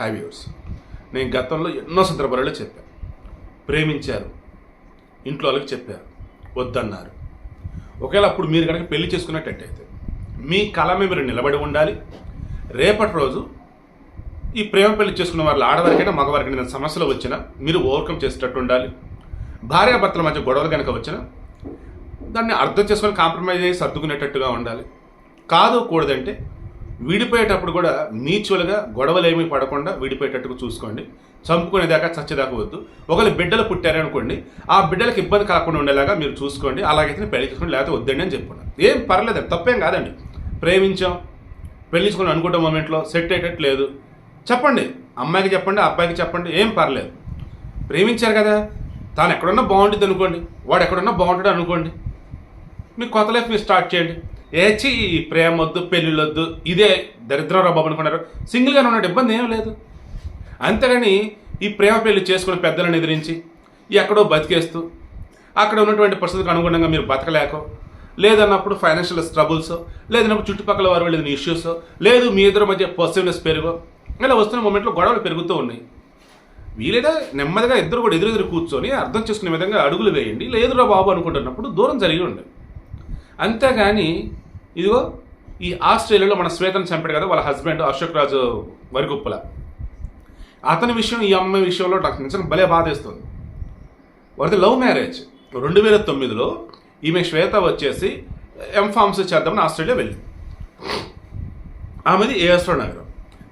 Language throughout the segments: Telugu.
హై వ్యూర్స్ నేను గతంలో ఎన్నో సందర్భాలలో చెప్పాను. ప్రేమించారు. ఇంట్లో వాళ్ళకి చెప్పారు. వద్దన్నారు. ఒకవేళ అప్పుడు మీరు కనుక పెళ్ళి చేసుకున్నట్టయితే మీ కళ మీరు నిలబడి ఉండాలి. రేపటి రోజు ఈ ప్రేమ పెళ్ళి చేసుకున్న వాళ్ళు ఆడవారికైనా మగవారికైనా సమస్యలు వచ్చినా మీరు ఓవర్కమ్ చేసేటట్టు ఉండాలి. భార్యాభర్తల మధ్య గొడవలు కనుక వచ్చినా దాన్ని అర్థం చేసుకొని కాంప్రమైజ్ అయ్యి సర్దుకునేటట్టుగా ఉండాలి. కాదు కూడదంటే విడిపోయేటప్పుడు కూడా మ్యూచువల్గా గొడవలు ఏమీ పడకుండా విడిపోయేటట్టుగా చూసుకోండి. చంపుకునేదాకా చచ్చేదాకా వద్దు. ఒకవేళ బిడ్డలు పుట్టారనుకోండి ఆ బిడ్డలకు ఇబ్బంది కాకుండా ఉండేలాగా మీరు చూసుకోండి. అలాగైతే నేను పెళ్ళి చేసుకోండి లేకపోతే వద్దండి అని చెప్పుకున్నాను ఏం పర్లేదు తప్పేం కాదండి. ప్రేమించాం పెళ్ళించుకుని అనుకుంటే మూమెంట్లో సెట్ అయ్యేటట్టు లేదు. చెప్పండి అమ్మాయికి చెప్పండి అబ్బాయికి చెప్పండి ఏం పర్లేదు. ప్రేమించారు కదా తాను ఎక్కడున్నా బాగుంటుంది అనుకోండి వాడు ఎక్కడున్నా బాగుంటాడు అనుకోండి మీ కొత్త లైఫ్ మీరు స్టార్ట్ చేయండి. ఏచి ఈ ప్రేమ వద్దు పెళ్ళిళ్ళొద్దు ఇదే దరిద్రం బాబు అనుకున్నారు. సింగిల్గానే ఉన్నట్టు ఇబ్బంది ఏం లేదు. అంతేగాని ఈ ప్రేమ పెళ్ళి చేసుకుని పెద్దలను ఎదిరించి ఎక్కడో బతికేస్తూ అక్కడ ఉన్నటువంటి పరిస్థితికి అనుగుణంగా మీరు బతకలేకో లేదన్నప్పుడు ఫైనాన్షియల్ స్ట్రబుల్స్ లేదన్నప్పుడు చుట్టుపక్కల వారు వెళ్ళిన ఇష్యూస్ లేదు మీ ఇద్దరి మధ్య పర్సివ్నెస్ పెరుగో ఇలా వస్తున్న మూమెంట్లో గొడవలు పెరుగుతూ ఉన్నాయి. వీలైతే నెమ్మదిగా ఇద్దరు కూడా ఎదురెదురు కూర్చొని అర్థం చేసుకునే విధంగా అడుగులు వేయండి. లేదురా బాబు అనుకుంటున్నప్పుడు దూరం జరిగి ఉండండి. అంతేగాని ఇదిగో ఈ ఆస్ట్రేలియాలో మన శ్వేతను చంపాడు కదా వాళ్ళ హస్బెండ్ అశోక్ రాజు వరిగుప్పల. అతని విషయం ఈ అమ్మాయి విషయంలో నాకు నిజంగా భలే బాధేస్తుంది వారిది లవ్ మ్యారేజ్. రెండు వేల తొమ్మిదిలో ఈమె శ్వేత వచ్చేసి ఎంఫార్మ్స్ చేద్దామని ఆస్ట్రేలియా వెళ్ళింది. ఆమెది ఏఎస్రో నగరం.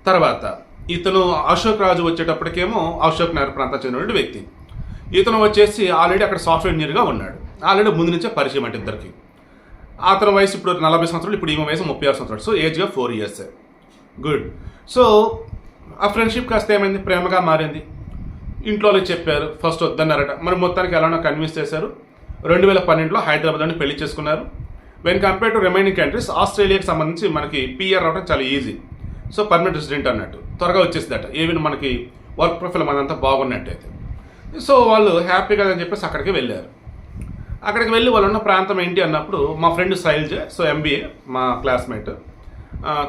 తర్వాత ఇతను అశోక్ రాజు వచ్చేటప్పటికేమో అశోక్ నగర్ ప్రాంతం చెందినటువంటి వ్యక్తి. ఇతను వచ్చేసి ఆల్రెడీ అక్కడ సాఫ్ట్వేర్ ఇంజనీర్గా ఉన్నాడు. ఆల్రెడీ ముందు నుంచే పరిచయం అంటే ఇద్దరికి. అతని వయసు ఇప్పుడు నలభై సంవత్సరాలు ఇప్పుడు ఈమె వయసు ముప్పై ఆరు సంవత్సరాలు. సో ఏజ్గా ఫోర్ ఇయర్స్ గుడ్ సో ఆ ఫ్రెండ్షిప్ కాస్త ఏమైంది? ప్రేమగా మారింది. ఇంట్లో చెప్పారు ఫస్ట్ వద్దన్నారట. మరి మొత్తానికి ఎలానో కన్విన్స్ చేశారు? రెండు వేల పన్నెండులో హైదరాబాద్లోని పెళ్ళి చేసుకున్నారు. When compare to remaining countries ఆస్ట్రేలియాకి సంబంధించి మనకి పిఆర్ రావడం చాలా ఈజీ సో పర్మనెంట్ రెసిడెంట్ అన్నట్టు. త్వరగా వచ్చేసిందట. ఈవెన్ మనకి వర్క్ ప్రొఫైల్ మనంతా బాగున్నట్టయితే. సో వాళ్ళు హ్యాపీగా అని చెప్పేసి అక్కడికి వెళ్ళారు. అక్కడికి వెళ్ళి వాళ్ళు ఉన్న ప్రాంతం ఏంటి అన్నప్పుడు మా ఫ్రెండ్ శైల్జ సో ఎంబీఏ మా క్లాస్మేట్.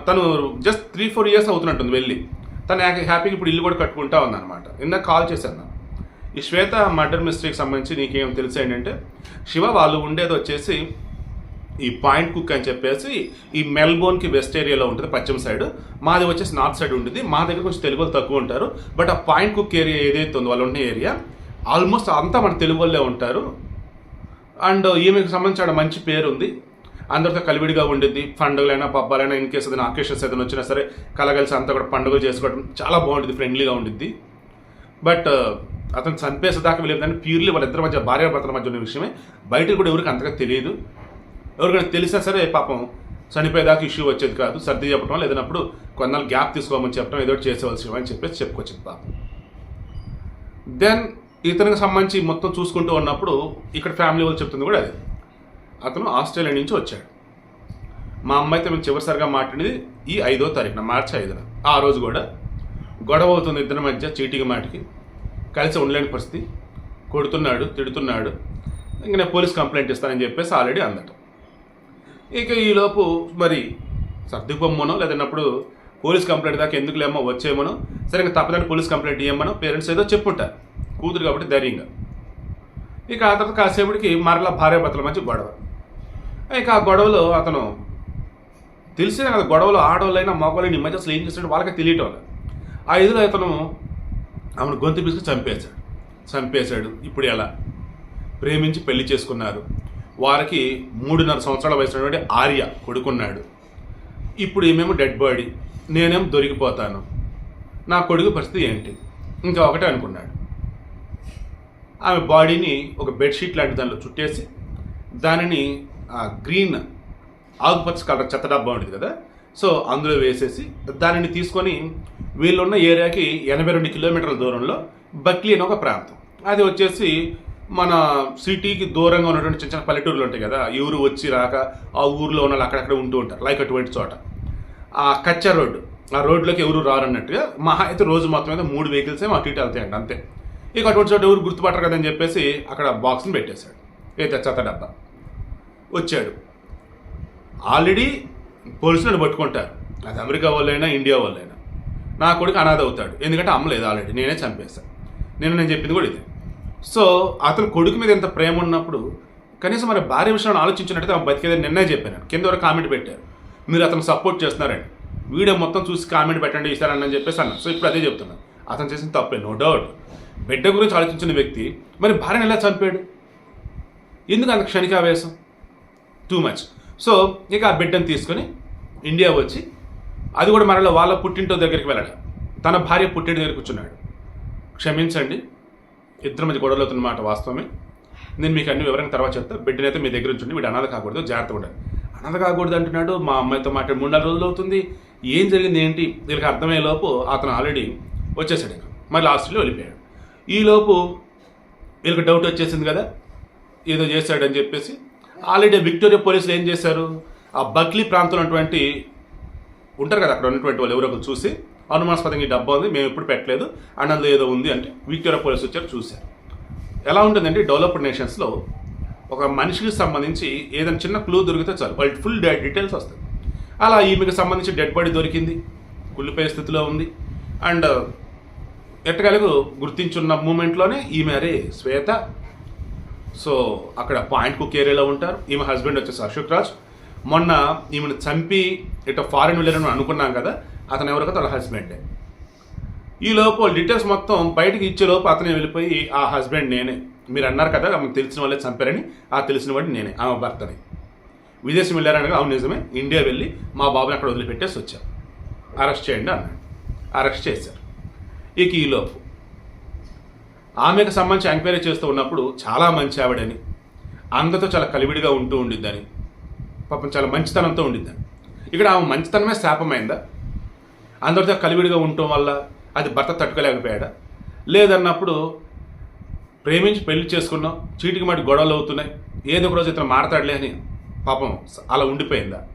తను జస్ట్ త్రీ ఫోర్ ఇయర్స్ అవుతున్నట్టుంది వెళ్ళి. తను హ్యాపీగా ఇప్పుడు ఇల్లు కూడా కట్టుకుంటా ఉందన్నమాట. ఇందాక కాల్ చేశాను ఈ శ్వేత మర్డర్ మిస్టరీకి సంబంధించి నీకేం తెలుసు ఏంటంటే శివ వాళ్ళు ఉండేది వచ్చేసి ఈ పాయింట్ కుక్ అని చెప్పేసి ఈ మెల్బోర్న్కి వెస్ట్ ఏరియాలో ఉంటుంది పశ్చిమ సైడ్. మాది వచ్చేసి నార్త్ సైడ్ ఉంటుంది. మా దగ్గర కొంచెం తెలుగు వాళ్ళు తక్కువ ఉంటారు. బట్ ఆ పాయింట్ కుక్ ఏరియా ఏదైతే ఉందో వాళ్ళు ఉన్న ఏరియా ఆల్మోస్ట్ అంతా మన తెలుగు వాళ్ళే ఉంటారు. అండ్ ఈమెకు సంబంధించిన మంచి పేరు ఉంది అందరితో కలివిడిగా ఉండిద్ది. పండుగలైనా పబ్బాలైనా ఇన్ కేసు ఏదైనా అకేషన్స్ ఏదైనా వచ్చినా సరే కలగలిసి అంతా కూడా పండుగలు చేసుకోవడం చాలా బాగుంటుంది ఫ్రెండ్లీగా ఉండిద్ది. బట్ uh, అతను చంపేసేదాకా వెళ్ళేదని ప్యూర్లీ వాళ్ళిద్దరి మధ్య భార్యాభర్తల మధ్య ఉన్న విషయమే బయటకు కూడా ఎవరికి అంతగా తెలియదు. ఎవరికైనా తెలిసినా సరే పాపం చనిపోయేదాకా ఇష్యూ వచ్చేది కాదు సర్ది చెప్పడం లేదన్నప్పుడు కొన్నాళ్ళు గ్యాప్ తీసుకోమని చెప్పడం ఏదో ఒకటి చేసేవలసి అని చెప్పేసి చెప్పుకొచ్చింది పాపం. దెన్ ఇతనికి సంబంధించి మొత్తం చూసుకుంటూ ఉన్నప్పుడు ఇక్కడ ఫ్యామిలీ వాళ్ళు చెప్తుంది కూడా అది. అతను ఆస్ట్రేలియా నుంచి వచ్చాడు. మా అమ్మాయితో మేము చివరిసారిగా మాట్లాడింది ఈ ఐదో తారీఖున మార్చి ఐదున. ఆ రోజు కూడా గొడవ అవుతుంది ఇద్దరి మధ్య చీటికి మాటికి. కలిసి ఉండలేని పరిస్థితి. కొడుతున్నాడు తిడుతున్నాడు. ఇంక నేను పోలీస్ కంప్లైంట్ ఇస్తానని చెప్పేసి ఆల్రెడీ అందట. ఇక ఈలోపు మరి సర్దుకొమ్మనో లేదన్నప్పుడు పోలీస్ కంప్లైంట్ దాకా ఎందుకు లేమో వచ్చేయమనో సరే ఇంకా తప్పదని పోలీస్ కంప్లైంట్ ఇవ్వమనో పేరెంట్స్ ఏదో చెప్పుంటారు. కూతురు కాబట్టి ధైర్యంగా. ఇక ఆ తర్వాత కాసేపటికి మరలా భార్యాభర్తల మధ్య గొడవ. ఇక ఆ గొడవలో అతను తెలిసిన కదా గొడవలు ఆడవాళ్ళైనా మగవాళ్ళని ఈ మధ్య అసలు ఏం చేస్తాడు వాళ్ళకి తెలియటం లేదు. ఆ ఇదిలో అతను ఆమెను గొంతు పిసుకు చంపేశాడు. చంపేశాడు. ఇప్పుడు ఎలా? ప్రేమించి పెళ్ళి చేసుకున్నారు. వారికి మూడున్నర సంవత్సరాల వయసున్నటువంటి ఆర్య కొడుకున్నాడు. ఇప్పుడు ఏమేమో డెడ్ బాడీ. నేనేం దొరికిపోతాను. నా కొడుకు పరిస్థితి ఏంటి? ఇంకా ఒకటే అనుకున్నాడు. ఆమె బాడీని ఒక బెడ్షీట్ లాంటి దానిలో చుట్టేసి దానిని గ్రీన్ ఆకుపచ్చ కలర్ చెత్త డబ్బా ఉంటుంది కదా? సో అందులో వేసేసి దానిని తీసుకొని వీళ్ళున్న ఏరియాకి ఎనభై రెండు కిలోమీటర్ల దూరంలో బక్లీ అని ఒక ప్రాంతం. అది వచ్చేసి మన సిటీకి దూరంగా ఉన్నటువంటి చిన్న చిన్న పల్లెటూరులు ఉంటాయి కదా? ఈ ఊరు వచ్చి రాక ఆ ఊర్లో ఉన్న వాళ్ళు అక్కడక్కడ ఉంటూ ఉంటారు లైక్ అటువంటి చోట. ఆ కచ్చా రోడ్డు ఆ రోడ్లోకి ఎవరు రారన్నట్టుగా మహా అయితే రోజు మొత్తం మీద మూడు వెహికల్స్ ఏమో అటు ఇటు వెళ్తాయండి అంతే. ఇక అటువంటి చోట ఎవరు గుర్తుపట్టరు కదని చెప్పేసి అక్కడ బాక్స్ని పెట్టేశాడు. అయితే చెత్త డబ్బా. వచ్చాడు. ఆల్రెడీ పోలీసులను పట్టుకుంటారు. అది అమెరికా వాళ్ళైనా ఇండియా వాళ్ళైనా. నా కొడుకు అనాథ అవుతాడు. ఎందుకంటే అమ్మలేదు ఆల్రెడీ. నేనే చంపేశాను నేను నేను చెప్పింది కూడా ఇది. సో అతను కొడుకు మీద ఎంత ప్రేమ ఉన్నప్పుడు కనీసం మరి భార్య విషయాన్ని ఆలోచించినట్టు ఆమె బతికేదని నిన్నే చెప్పాను. కింద వరకు కామెంట్ పెట్టారు. మీరు అతను సపోర్ట్ చేస్తున్నారండి. వీడియో మొత్తం చూసి కామెంట్ పెట్టండి ఇస్తారని అని చెప్పేసి అన్నాను. సో ఇప్పుడు అదే చెప్తున్నాను అతను చేసిన తప్పే నో డౌట్. బిడ్డ గురించి ఆలోచించిన వ్యక్తి మరి భార్యను ఎలా చంపాడు? ఎందుకు అంత క్షణికావేశం? టూ మచ్ సో ఇక ఆ బిడ్డను తీసుకొని ఇండియా వచ్చి అది కూడా మరలా వాళ్ళ పుట్టింటో దగ్గరికి వెళ్ళాడు. తన భార్య పుట్టింటి దగ్గర కూర్చున్నాడు. క్షమించండి ఇద్దరి మధ్య గొడవలు అవుతున్న మాట వాస్తవమే. నేను మీకు అన్ని వివరంగా తర్వాత చెప్తా. బిడ్డనైతే మీ దగ్గర ఉంచండి వీడు అనాథ కాకూడదు జాగ్రత్తగా ఉండాలి అనాథ కాకూడదు అంటున్నాడు మా అమ్మాయితో మాట్లాడి మూడు నాలుగు రోజులు అవుతుంది. ఏం జరిగింది ఏంటి? వీళ్ళకి అర్థమయ్యే లోపు అతను ఆల్రెడీ వచ్చేసాడు మరి లాస్ట్లో వెళ్ళిపోయాడు. ఈలోపు వీళ్ళకి డౌట్ వచ్చేసింది కదా ఏదో చేశాడని చెప్పేసి. ఆల్రెడీ విక్టోరియా పోలీసులు ఏం చేశారు? ఆ బక్లీ ప్రాంతంలో ఉన్నటువంటి ఉంటారు కదా అక్కడ ఉన్నటువంటి వాళ్ళు ఎవరో ఒకరు చూసి అనుమానాస్పదంగా ఈ డబ్బా ఉంది మేము ఎప్పుడు పెట్టలేదు అండ్ అందులో ఏదో ఉంది అంటే విక్టోరియా పోలీస్ వచ్చారు చూశారు. ఎలా ఉంటుందంటే డెవలప్డ్ నేషన్స్లో ఒక మనిషికి సంబంధించి ఏదైనా చిన్న క్లూ దొరికితే చాలు. వాళ్ళు ఫుల్ డీటెయిల్స్ వస్తాయి. అలా ఈమెకి సంబంధించి డెడ్ బాడీ దొరికింది. కుళ్ళిపోయే స్థితిలో ఉంది. అండ్ ఎట్టగలుగు గుర్తించున్న మూమెంట్లోనే ఈమె అరే శ్వేత. సో అక్కడ పాయింట్ కుక్ ఏరియాలో ఉంటారు. ఈమె హస్బెండ్ వచ్చేసి అశోక్ రాజ్. మొన్న ఈమెను చంపి ఇటు ఫారెన్ వెళ్ళారని అనుకున్నాం కదా అతను ఎవరో కదా? వాళ్ళ హస్బెండే. ఈ లోపు డీటెయిల్స్ మొత్తం బయటకు ఇచ్చే లోపు అతనే వెళ్ళిపోయి ఆ హస్బెండ్ నేనే. మీరు అన్నారు కదా ఆమె తెలిసిన వాళ్ళే చంపారని. ఆ తెలిసిన వాడిని నేనే ఆమె భర్తని. విదేశం వెళ్ళారనగా అవును నిజమే. ఇండియా వెళ్ళి మా బాబుని అక్కడ వదిలిపెట్టేసి వచ్చారు. అరెస్ట్ చేయండి అన్నాడు. అరెస్ట్ చేశారు. ఇక ఈ ఆమెకు సంబంధించి ఎంక్వైరీ చేస్తూ ఉన్నప్పుడు చాలా మంచి ఆవిడని. అందరితో చాలా కలివిడిగా ఉంటూ ఉండిద్దని. పాపం చాలా మంచితనంతో ఉండిద్దని. ఇక్కడ ఆమె మంచితనమే శాపమైందా? అందరితో కలివిడిగా ఉండటం వల్ల అది భర్త తట్టుకోలేకపోయాడా? లేదన్నప్పుడు ప్రేమించి పెళ్ళి చేసుకున్నాం చీటికి మాటి గొడవలు అవుతున్నాయి. ఏదో ఒక రోజు ఇతను మారతాడులే అని పాపం అలా ఉండిపోయిందా?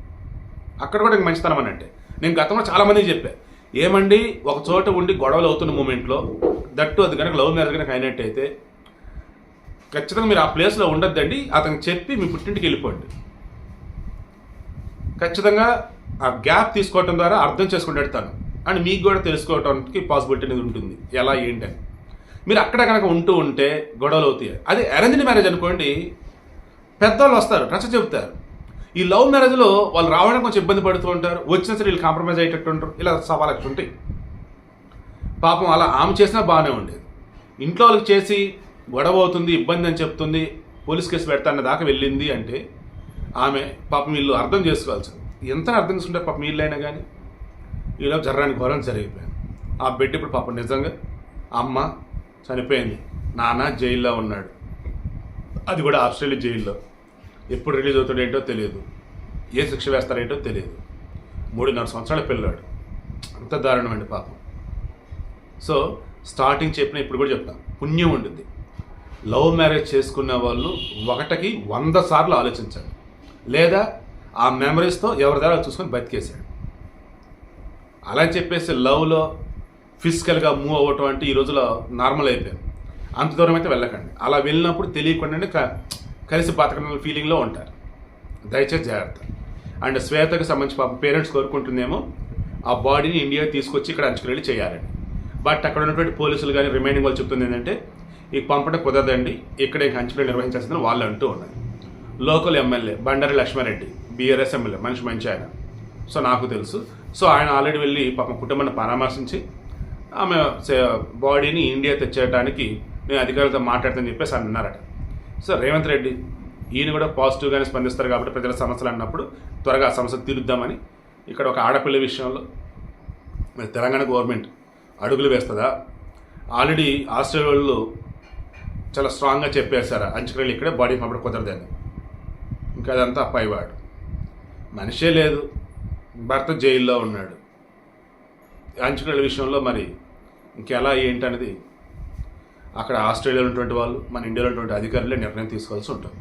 అక్కడ కూడా ఇంక మంచితనం అని అంటే. నేను గతంలో చాలామందికి చెప్పాను ఏమండి? ఒక చోట ఉండి గొడవలు అవుతున్న మూమెంట్లో దట్టు అది కనుక లవ్ మ్యారేజ్ కనుక అయినట్టయితే ఖచ్చితంగా మీరు ఆ ప్లేస్లో ఉండొద్దండి. అతనికి చెప్పి మీ పుట్టింటికి వెళ్ళిపోండి. ఖచ్చితంగా ఆ గ్యాప్ తీసుకోవటం ద్వారా అర్థం చేసుకుంటాడు తను. అండ్ మీకు కూడా తెలుసుకోవడానికి పాసిబిలిటీ అనేది ఉంటుంది. ఎలా ఏంటని. మీరు అక్కడ కనుక ఉంటూ ఉంటే గొడవలు అవుతాయి. అదే అరేంజ్డ్ మ్యారేజ్ అనుకోండి పెద్దవాళ్ళు వస్తారు నచ్చ చెబుతారు. ఈ లవ్ మ్యారేజ్లో వాళ్ళు రావడానికి కొంచెం ఇబ్బంది పడుతూ ఉంటారు వచ్చిన సరే వీళ్ళు కాంప్రమైజ్ అయ్యేటట్టు ఉంటారు ఇలా సవాలు ఉంటాయి. పాపం అలా ఆమె చేసినా బాగానే ఉండేది. ఇంట్లో వాళ్ళకి చేసి గొడవ అవుతుంది ఇబ్బంది అని చెప్తుంది పోలీస్ కేసు పెడతాన్న దాకా వెళ్ళింది అంటే ఆమె పాపం వీళ్ళు అర్థం చేసుకోవాల్సింది. ఎంత అర్థం చేసుకుంటే పాపం వీళ్ళైనా కానీ వీళ్ళు జర్రానికి ఘోరం జరిగిపోయింది. ఆ బిడ్డ ఇప్పుడు పాపం నిజంగా అమ్మ చనిపోయింది. నాన్న జైల్లో ఉన్నాడు. అది కూడా ఆస్ట్రేలియా జైల్లో. ఎప్పుడు రిలీజ్ అవుతాడేంటో తెలియదు. ఏ శిక్ష వేస్తారేంటో తెలియదు. మూడున్నర సంవత్సరాల పిల్లాడు. అంత దారుణమండి పాపం. సో స్టార్టింగ్ చెప్పిన ఇప్పుడు కూడా చెప్తాను పుణ్యం ఉంటుంది లవ్ మ్యారేజ్ చేసుకున్న వాళ్ళు ఒకటికి వంద సార్లు ఆలోచించండి. లేదా ఆ మెమరీస్తో ఎవరి దగ్గర చూసుకొని బతికేశాడు. అలా చెప్పేసి లవ్లో ఫిజికల్గా మూవ్ అవ్వటం అంటే ఈ రోజులో నార్మల్ అయిపోయింది అంత దూరం అయితే వెళ్ళకండి. అలా వెళ్ళినప్పుడు తెలియకుండానే కలిసి బతకడం ఫీలింగ్లో ఉంటారు. దయచేసి జాగ్రత్త. అండ్ శ్వేతకు సంబంధించి పాపం పేరెంట్స్ కోరుకుంటుందేమో ఆ బాడీని ఇండియా తీసుకొచ్చి ఇక్కడ అంచుకుని చేయాలండి బట్ అక్కడ ఉన్నటువంటి పోలీసులు కానీ రిమైనింగ్ వాళ్ళు చెప్తుంది ఏంటంటే ఈ పంపడం కుదరదండి ఇక్కడ ఇంకా అంచుకుని నిర్వహించాల్సిందని వాళ్ళు అంటూ ఉన్నారు. Local MLA Bandari Laxma Reddy BRS MLA మనిషి మంచి ఆయన. సో నాకు తెలుసు. సో ఆయన ఆల్రెడీ వెళ్ళి పాపం కుటుంబాన్ని పరామర్శించి ఆమె బాడీని ఇండియా తెచ్చేయడానికి నేను అధికారులతో మాట్లాడతానని చెప్పేసి అన్నారట. సో రేవంత్ రెడ్డి ఈయన కూడా పాజిటివ్గానే స్పందిస్తారు కాబట్టి ప్రజల సమస్యలు అన్నప్పుడు త్వరగా ఆ సమస్య తీరుద్దామని ఇక్కడ ఒక ఆడపిల్ల విషయంలో మరి తెలంగాణ గవర్నమెంట్ అడుగులు వేస్తుందా? ఆల్రెడీ ఆస్ట్రేలియాలో చాలా స్ట్రాంగ్గా చెప్పేశారు అంచుకరెళ్ళి ఇక్కడే బాడీ పంపడం కుదరదని ఇంకా అదంతా పైవాడు. మనిషే లేదు. భర్త జైల్లో ఉన్నాడు. అంచుకరెళ్ళ విషయంలో మరి ఇంకెలా ఏంటనేది అక్కడ ఆస్ట్రేలియాలో ఉన్నటువంటి వాళ్ళు మన ఇండియాలో ఉన్నటువంటి అధికారులే నిర్ణయం తీసుకోవాల్సి ఉంటుంది.